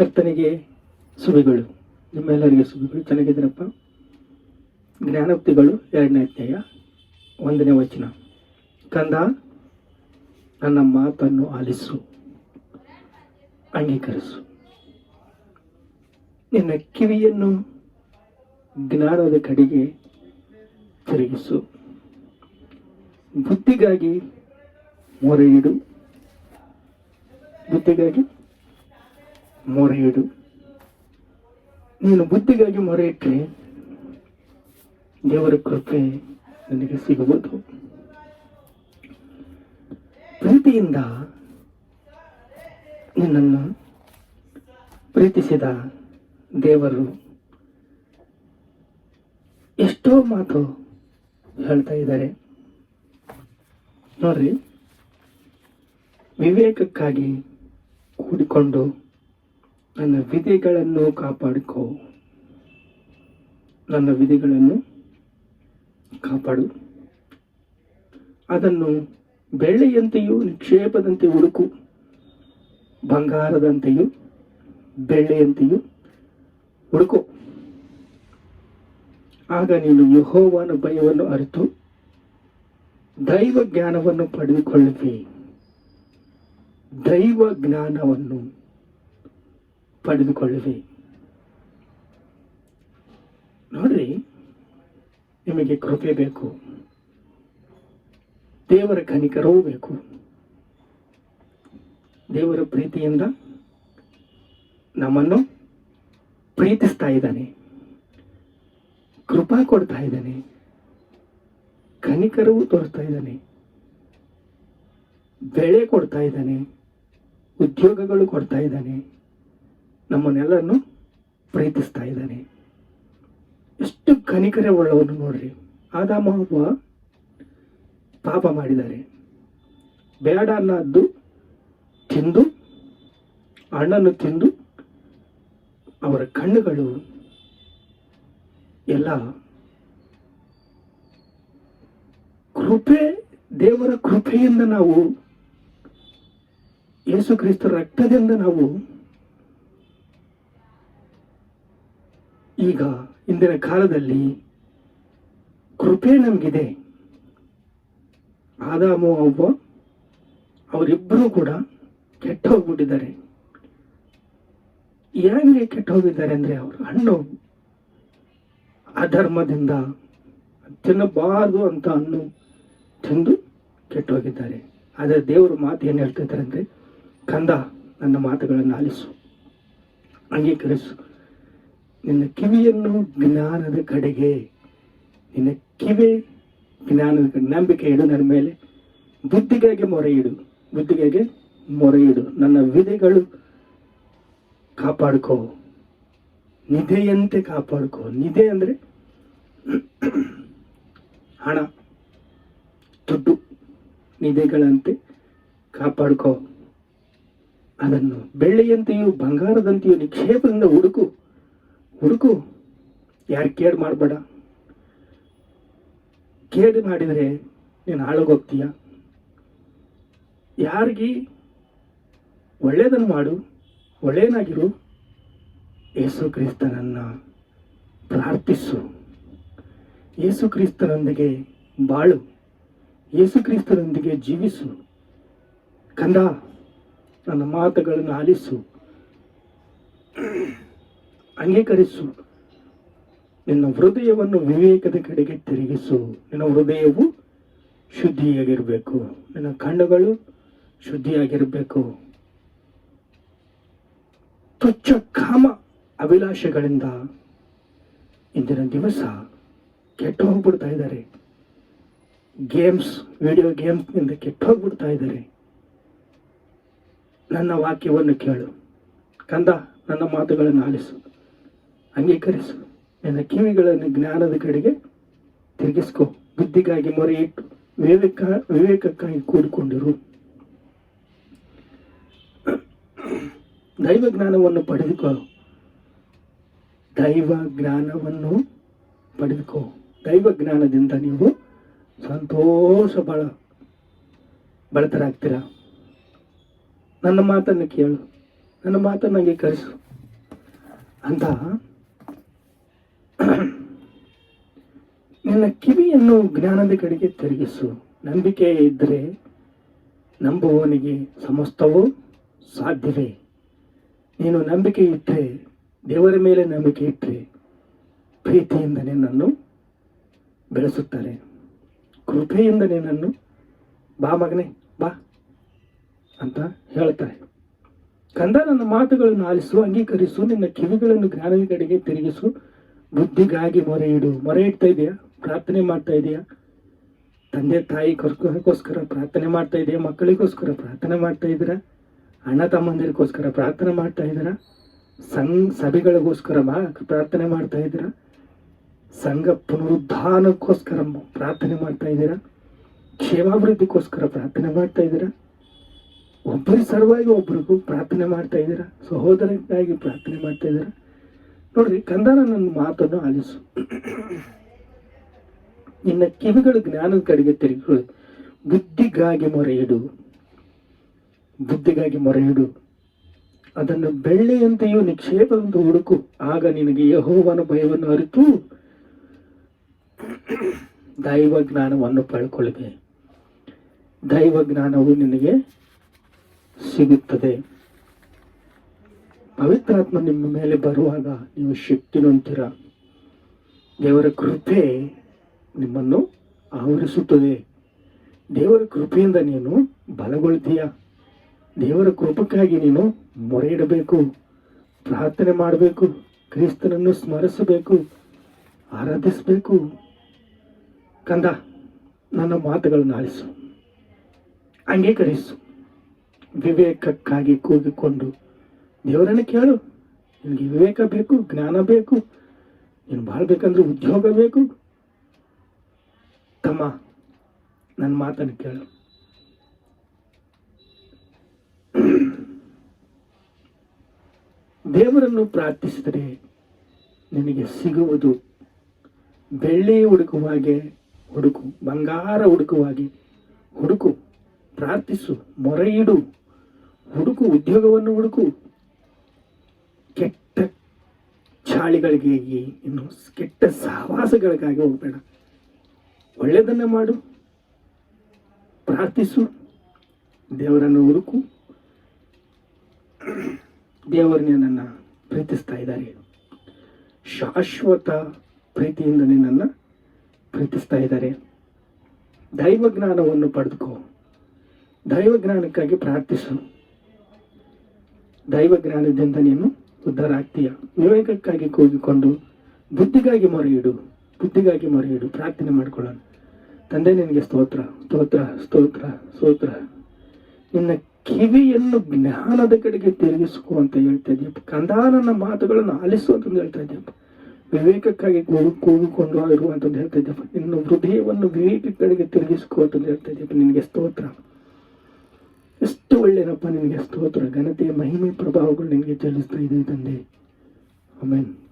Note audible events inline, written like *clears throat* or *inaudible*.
ಕರ್ತನಿಗೆ ಸುಭಿಗಳು ನಿಮ್ಮೆಲ್ಲರಿಗೆ ಸುಭಿಗಳು ಚೆನ್ನಾಗಿದ್ದೀರಪ್ಪ. ಜ್ಞಾನೋಕ್ತಿಗಳು ಎರಡನೇ ಅಧ್ಯಾಯ ಒಂದನೇ ವಚನ. ಕಂದ, ನನ್ನ ಮಾತನ್ನು ಆಲಿಸು. ಅಂಗೀಕರಿಸು. ನಿನ್ನ ಕಿವಿಯನ್ನು ಜ್ಞಾನದ ಕಡೆಗೆ ತಿರುಗಿಸು. ಬುದ್ಧಿಗಾಗಿ ಮೊರೆಯಿಡು. ಬುದ್ಧಿಗಾಗಿ ಮೊರೆಯಿಡು. ನೀನು ಬುದ್ಧಿಗಾಗಿ ಮೊರೆ ಇಟ್ಟರೆ ದೇವರ ಕೃಪೆ ನನಗೆ ಸಿಗುವುದು. ಪ್ರೀತಿಯಿಂದ ನಿನ್ನನ್ನು ಪ್ರೀತಿಸಿದ ದೇವರು ಎಷ್ಟೋ ಮಾತು ಹೇಳ್ತಾ ಇದ್ದಾರೆ. ನೋಡ್ರಿ, ವಿವೇಕಕ್ಕಾಗಿ ಕೂಡಿಕೊಂಡು ನನ್ನ ವಿಧಿಗಳನ್ನು ಕಾಪಾಡಿಕೋ. ನನ್ನ ವಿಧಿಗಳನ್ನು ಕಾಪಾಡು. ಅದನ್ನು ಬೆಳ್ಳಿಯಂತೆಯೂ ನಿಕ್ಷೇಪದಂತೆ ಹುಡುಕು. ಬಂಗಾರದಂತೆಯೂ ಬೆಳ್ಳಿಯಂತೆಯೂ ಹುಡುಕು. ಆಗ ನೀನು ಯಹೋವನ ಭಯವನ್ನು ಅರಿತು ದೈವ ಜ್ಞಾನವನ್ನು ಪಡೆದುಕೊಳ್ಳುವಿ. ದೈವ ಜ್ಞಾನವನ್ನು ಪಡೆದುಕೊಳ್ಳುವಿ. ನೋಡ್ರಿ, ನಿಮಗೆ ಕೃಪೆ ಬೇಕು. ದೇವರ ಕನಿಕರವೂ ಬೇಕು. ದೇವರ ಪ್ರೀತಿಯಿಂದ ನಮ್ಮನ್ನು ಪ್ರೀತಿಸ್ತಾ ಇದ್ದಾನೆ. ಕೃಪಾ ಕೊಡ್ತಾ ಇದ್ದಾನೆ. ಕನಿಕರವೂ ತೋರಿಸ್ತಾ ಇದ್ದಾನೆ. ಬೆಳೆ ಕೊಡ್ತಾ ಇದ್ದಾನೆ. ಉದ್ಯೋಗಗಳು ಕೊಡ್ತಾ ಇದ್ದಾನೆ. ನಮ್ಮನ್ನೆಲ್ಲರನ್ನು ಪ್ರೀತಿಸ್ತಾ ಇದ್ದಾನೆ. ಎಷ್ಟು ಕನಿಕರೆ ಉಳ್ಳವನು ನೋಡ್ರಿ. ಆದಾಮ ಹವ್ವ ಪಾಪ ಮಾಡಿದ್ದಾರೆ. ಬೇಡ ಅನ್ನದ್ದು ತಿಂದು ಹಣ್ಣನ್ನು ತಿಂದು, ಅವರ ಕಣ್ಣುಗಳು ಎಲ್ಲ ಕೃಪೆ, ದೇವರ ಕೃಪೆಯಿಂದ ನಾವು, ಯೇಸು ಕ್ರಿಸ್ತ ರಕ್ತದಿಂದ ನಾವು ಈಗ ಇಂದಿನ ಕಾಲದಲ್ಲಿ ಕೃಪೆ ನಮಗಿದೆ. ಆದಾಮು ಒಬ್ಬ ಅವರಿಬ್ಬರೂ ಕೂಡ ಕೆಟ್ಟ ಹೋಗ್ಬಿಟ್ಟಿದ್ದಾರೆ. ಹೇಗೆ ಕೆಟ್ಟ ಹೋಗಿದ್ದಾರೆ ಅಂದ್ರೆ ಅವರು ಹಣ್ಣು ಅಧರ್ಮದಿಂದ ತಿನ್ನಬಾರದು ಅಂತ ಹಣ್ಣು ತಿಂದು ಕೆಟ್ಟ ಹೋಗಿದ್ದಾರೆ. ಆದರೆ ದೇವರು ಮಾತು ಏನು ಹೇಳ್ತಿದ್ದಾರೆ ಅಂದರೆ, ಕಂದ, ನನ್ನ ಮಾತುಗಳನ್ನು ಆಲಿಸು, ಅಂಗೀಕರಿಸು. ನಿನ್ನ ಕಿವಿಯನ್ನು ಜ್ಞಾನದ ಕಡೆಗೆ, ನಿನ್ನ ಕಿವಿ ಜ್ಞಾನದ ನಂಬಿಕೆ ಇಡು ನನ್ನ ಮೇಲೆ. ಬುದ್ಧಿಗಾಗಿ ಮೊರೆ ಇಡು ಬುದ್ಧಿಗಾಗಿ ಮೊರೆ ಇಡು ನನ್ನ ವಿಧಿಗಳು ಕಾಪಾಡ್ಕೋ, ನಿಧೆಯಂತೆ ಕಾಪಾಡ್ಕೋ. ನಿಧೆ ಅಂದರೆ ಹಣ, ದುಡ್ಡು, ನಿಧೆಗಳಂತೆ ಕಾಪಾಡ್ಕೋ. ಅದನ್ನು ಬೆಳ್ಳಿಯಂತೆಯೂ ಬಂಗಾರದಂತೆಯೂ ನಿಕ್ಷೇಪದಿಂದ ಹುಡುಕು. ಹುಡುಕು, ಯಾರು ಕೇಡು ಮಾಡಬೇಡ. ಕೇಡು ಮಾಡಿದರೆ ನೀನು ಹಾಳಾಗೋಗ್ತೀಯ ಯಾರಿಗೆ ಒಳ್ಳೆಯದನ್ನು ಮಾಡು ಒಳ್ಳೆಯನಾಗಿರು ಯೇಸು ಕ್ರಿಸ್ತನನ್ನು ಪ್ರಾರ್ಥಿಸು. ಯೇಸು ಕ್ರಿಸ್ತನೊಂದಿಗೆ ಬಾಳು. ಯೇಸು ಕ್ರಿಸ್ತನೊಂದಿಗೆ ಜೀವಿಸು. ಕಂದ, ನನ್ನ ಮಾತುಗಳನ್ನು ಆಲಿಸು. ಅಂಗೀಕರಿಸು. ನಿನ್ನ ಹೃದಯವನ್ನು ವಿವೇಕದ ಕಡೆಗೆ ತಿರುಗಿಸು. ನಿನ್ನ ಹೃದಯವು ಶುದ್ಧಿಯಾಗಿರಬೇಕು. ನಿನ್ನ ಕಣ್ಣುಗಳು ಶುದ್ಧಿಯಾಗಿರಬೇಕು. ತುಚ್ಛ ಕಾಮ ಅಭಿಲಾಷೆಗಳಿಂದ ಇಂದಿನ ದಿವಸ ಕೆಟ್ಟು ಹೋಗ್ಬಿಡ್ತಾ ಇದ್ದಾರೆ. ಗೇಮ್ಸ್, ವಿಡಿಯೋ ಗೇಮ್ಸ್ನಿಂದ ಕೆಟ್ಟು ಹೋಗ್ಬಿಡ್ತಾ ಇದ್ದಾರೆ. ನನ್ನ ವಾಕ್ಯವನ್ನು ಕೇಳು. ಕಂದ, ನನ್ನ ಮಾತುಗಳನ್ನು ಆಲಿಸು. ಅಂಗೀಕರಿಸು. ನನ್ನ ಕಿವಿಗಳನ್ನು ಜ್ಞಾನದ ಕಡೆಗೆ ತಿರುಗಿಸ್ಕೊ. ಬುದ್ಧಿಗಾಗಿ ಮೊರೆ ಇಟ್ಟು ವಿವೇಕ ವಿವೇಕಕ್ಕಾಗಿ ಕೂಡಿಕೊಂಡಿರು. ದೈವ ಜ್ಞಾನವನ್ನು ಪಡೆದುಕೋ. ದೈವ ಜ್ಞಾನವನ್ನು ಪಡೆದುಕೋ. ದೈವ ಜ್ಞಾನದಿಂದ ನೀವು ಸಂತೋಷ ಬಳ ಬಳತರಾಗ್ತೀರ ನನ್ನ ಮಾತನ್ನು ಕೇಳು. ನನ್ನ ಮಾತನ್ನು ಅಂಗೀಕರಿಸು. ಅಂತ *clears throat* ನಿನ್ನ ಕಿವಿಯನ್ನು ಜ್ಞಾನದ ಕಡೆಗೆ ತಿರುಗಿಸು. ನಂಬಿಕೆ ಇದ್ದರೆ ನಂಬುವವನಿಗೆ ಸಮಸ್ತವೂ ಸಾಧ್ಯವೇ. ನೀನು ನಂಬಿಕೆ ಇಟ್ಟರೆ ದೇವರ ಮೇಲೆ ನಂಬಿಕೆ ಇಟ್ಟರೆ ಪ್ರೀತಿಯಿಂದ ನಿನ್ನನ್ನು ಬೆಳೆಸುತ್ತಾರೆ. ಕೃಪೆಯಿಂದ ನಿನ್ನನ್ನು ಬಾ ಮಗನೇ, ಬಾ ಅಂತ ಹೇಳ್ತಾರೆ. ಕಂದ ನನ್ನ ಮಾತುಗಳನ್ನು ಆಲಿಸು, ಅಂಗೀಕರಿಸು, ನಿನ್ನ ಕಿವಿಗಳನ್ನು ಜ್ಞಾನದ ಕಡೆಗೆ ತಿರುಗಿಸು. ಬುದ್ಧಿಗಾಗಿ ಮೊರೆ ಇಡು ಮೊರೆ ಇಡ್ತಾ ಇದೆಯಾ? ಪ್ರಾರ್ಥನೆ ಮಾಡ್ತಾ ಇದೆಯಾ? ತಂದೆ ತಾಯಿ ಕರ್ಕೋಸ್ಕರ ಪ್ರಾರ್ಥನೆ ಮಾಡ್ತಾ ಇದೆಯಾ? ಮಕ್ಕಳಿಗೋಸ್ಕರ ಪ್ರಾರ್ಥನೆ ಮಾಡ್ತಾ ಇದ್ದೀರಾ ಅಣ್ಣ ತಮ್ಮಂದಿರಿಗೋಸ್ಕರ ಪ್ರಾರ್ಥನೆ ಮಾಡ್ತಾ ಇದ್ದೀರಾ ಸಂಘ ಸಭೆಗಳಿಗೋಸ್ಕರ ಪ್ರಾರ್ಥನೆ ಮಾಡ್ತಾ ಇದ್ದೀರಾ ಸಂಘ ಪುನರುದ್ಧಾನಕ್ಕೋಸ್ಕರ ಪ್ರಾರ್ಥನೆ ಮಾಡ್ತಾ ಇದ್ದೀರಾ ಕ್ಷೇಮಾಭಿವೃದ್ಧಿಗೋಸ್ಕರ ಪ್ರಾರ್ಥನೆ ಮಾಡ್ತಾ ಇದ್ದೀರಾ ಒಬ್ಬರು ಸರ್ವಾಗಿ ಒಬ್ಬರಿಗೂ ಪ್ರಾರ್ಥನೆ ಮಾಡ್ತಾ ಇದ್ದೀರಾ ಸಹೋದರಕ್ಕಾಗಿ ಪ್ರಾರ್ಥನೆ ಮಾಡ್ತಾ ಇದ್ದೀರಾ ನೋಡ್ರಿ ಕಂದನ ನನ್ನ ಮಾತನ್ನು ಆಲಿಸು. ನಿನ್ನ ಕಿವಿಗಳು ಜ್ಞಾನದ ಕಡೆಗೆ ತಿರುಗಿಗಳು ಬುದ್ಧಿಗಾಗಿ ಮೊರೆ ಇಡು ಬುದ್ಧಿಗಾಗಿ ಮೊರೆ ಇಡು ಅದನ್ನು ಬೆಳ್ಳಿಯಂತೆಯೂ ನಿಕ್ಷೇಪದಂತೆ ಹುಡುಕು. ಆಗ ನಿನಗೆ ಯಹೋವನ ಭಯವನ್ನು ಅರಿತು. ದೈವ ಜ್ಞಾನವನ್ನು ಪಡ್ಕೊಳ್ಳಿದೆ ದೈವ ಜ್ಞಾನವು ನಿನಗೆ ಸಿಗುತ್ತದೆ. ಪವಿತ್ರಾತ್ಮ ನಿಮ್ಮ ಮೇಲೆ ಬರುವಾಗ ನೀವು ಶಕ್ತಿ ಹೊಂದಿರ ದೇವರ ಕೃಪೆ ನಿಮ್ಮನ್ನು ಆವರಿಸುತ್ತದೆ. ದೇವರ ಕೃಪೆಯಿಂದ ನೀನು ಬಲಗೊಳ್ತೀಯ. ದೇವರ ಕೃಪಕ್ಕಾಗಿ ನೀನು ಮೊರೆ ಇಡಬೇಕು ಪ್ರಾರ್ಥನೆ ಮಾಡಬೇಕು. ಕ್ರಿಸ್ತನನ್ನು ಸ್ಮರಿಸಬೇಕು. ಆರಾಧಿಸಬೇಕು. ಕಂದ, ನನ್ನ ಮಾತುಗಳನ್ನು ಆಲಿಸು. ಅಂಗೀಕರಿಸು. ವಿವೇಕಕ್ಕಾಗಿ ಕೂಗಿಕೊಂಡು ದೇವರನ್ನು ಕೇಳು. ನಿನಗೆ ವಿವೇಕ ಬೇಕು, ಜ್ಞಾನ ಬೇಕು. ನೀನು ಬಾಳ್ಬೇಕಂದ್ರೆ ಉದ್ಯೋಗ ಬೇಕು. ತಮ್ಮ, ನನ್ನ ಮಾತನ್ನು ಕೇಳು. ದೇವರನ್ನು ಪ್ರಾರ್ಥಿಸಿದರೆ ನಿನಗೆ ಸಿಗುವುದು ಬೆಳ್ಳಿ ಹುಡುಕುವಾಗೆ ಹುಡುಕು, ಬಂಗಾರ ಹುಡುಕುವಾಗೆ ಹುಡುಕು, ಪ್ರಾರ್ಥಿಸು, ಮೊರೆ ಇಡು. ಹುಡುಕು, ಉದ್ಯೋಗವನ್ನು ಹುಡುಕು ಕೆಟ್ಟ ಚಾಳಿಗಳಿಗಾಗಿ ಇನ್ನು ಕೆಟ್ಟ ಸಹವಾಸಗಳಿಗಾಗಿ ಹೋಗಬೇಡ. ಒಳ್ಳೆಯದನ್ನು ಮಾಡು. ಪ್ರಾರ್ಥಿಸು. ದೇವರನ್ನು ಹುಡುಕು. ದೇವರು ನಿನ್ನನ್ನು ಪ್ರೀತಿಸ್ತಾ ಇದ್ದಾರೆ. ಶಾಶ್ವತ ಪ್ರೀತಿಯಿಂದ ನಿನ್ನನ್ನು ಪ್ರೀತಿಸ್ತಾ ಇದ್ದಾರೆ. ದೈವ ಜ್ಞಾನವನ್ನು ಪಡೆದುಕೋ. ದೈವ ಜ್ಞಾನಕ್ಕಾಗಿ ಪ್ರಾರ್ಥಿಸು. ದೈವ ಜ್ಞಾನದಿಂದ ನೀನು ಉದ್ಧಾರ ವಿವೇಕಕ್ಕಾಗಿ ಕೂಗಿಕೊಂಡು ಬುದ್ಧಿಗಾಗಿ ಮೊರೆ ಇಡು ಬುದ್ಧಿಗಾಗಿ ಮೊರೆ ಇಡು ಪ್ರಾರ್ಥನೆ ಮಾಡಿಕೊಳ್ಳೋಣ. ತಂದೆ ನಿನಗೆ ಸ್ತೋತ್ರ ಸ್ತೋತ್ರ ಸ್ತೋತ್ರ ಸ್ತೋತ್ರ. ನಿನ್ನ ಕಿವಿಯನ್ನು ಜ್ಞಾನದ ಕಡೆಗೆ ತಿರುಗಿಸ್ಕೊ ಅಂತ ಹೇಳ್ತಾ ಇದೆಯಪ್ಪ. ಕಂದಾನನ ಮಾತುಗಳನ್ನು ಆಲಿಸು ಅಂತಂದು ಹೇಳ್ತಾ ಇದೆಯಪ್ಪ. ವಿವೇಕಕ್ಕಾಗಿ ಕೂಗು, ಕೂಗಿಕೊಂಡು ಇರುವಂತಂದು ಹೇಳ್ತಾ ಇದ್ದೆಪ್ಪ ನಿನ್ನ ಹೃದಯವನ್ನು ವಿವೇಕ ಕಡೆಗೆ ತಿರುಗಿಸ್ಕೊ ಅಂತಂದು ಹೇಳ್ತಾ ಇದೆಯಪ್ಪ. ನಿನಗೆ ಸ್ತೋತ್ರ. ಎಷ್ಟು ಒಳ್ಳೆಯದಪ್ಪ ನಿನಗೆ ಸ್ತೋತ್ರ ಘನತೆಯ ಮಹಿಮೆ ಪ್ರಭಾವಗಳು ನಿನಗೆ ಚಲಿಸ್ತಾ ಇದೆ ತಂದೆ. ಆಮೇನ್.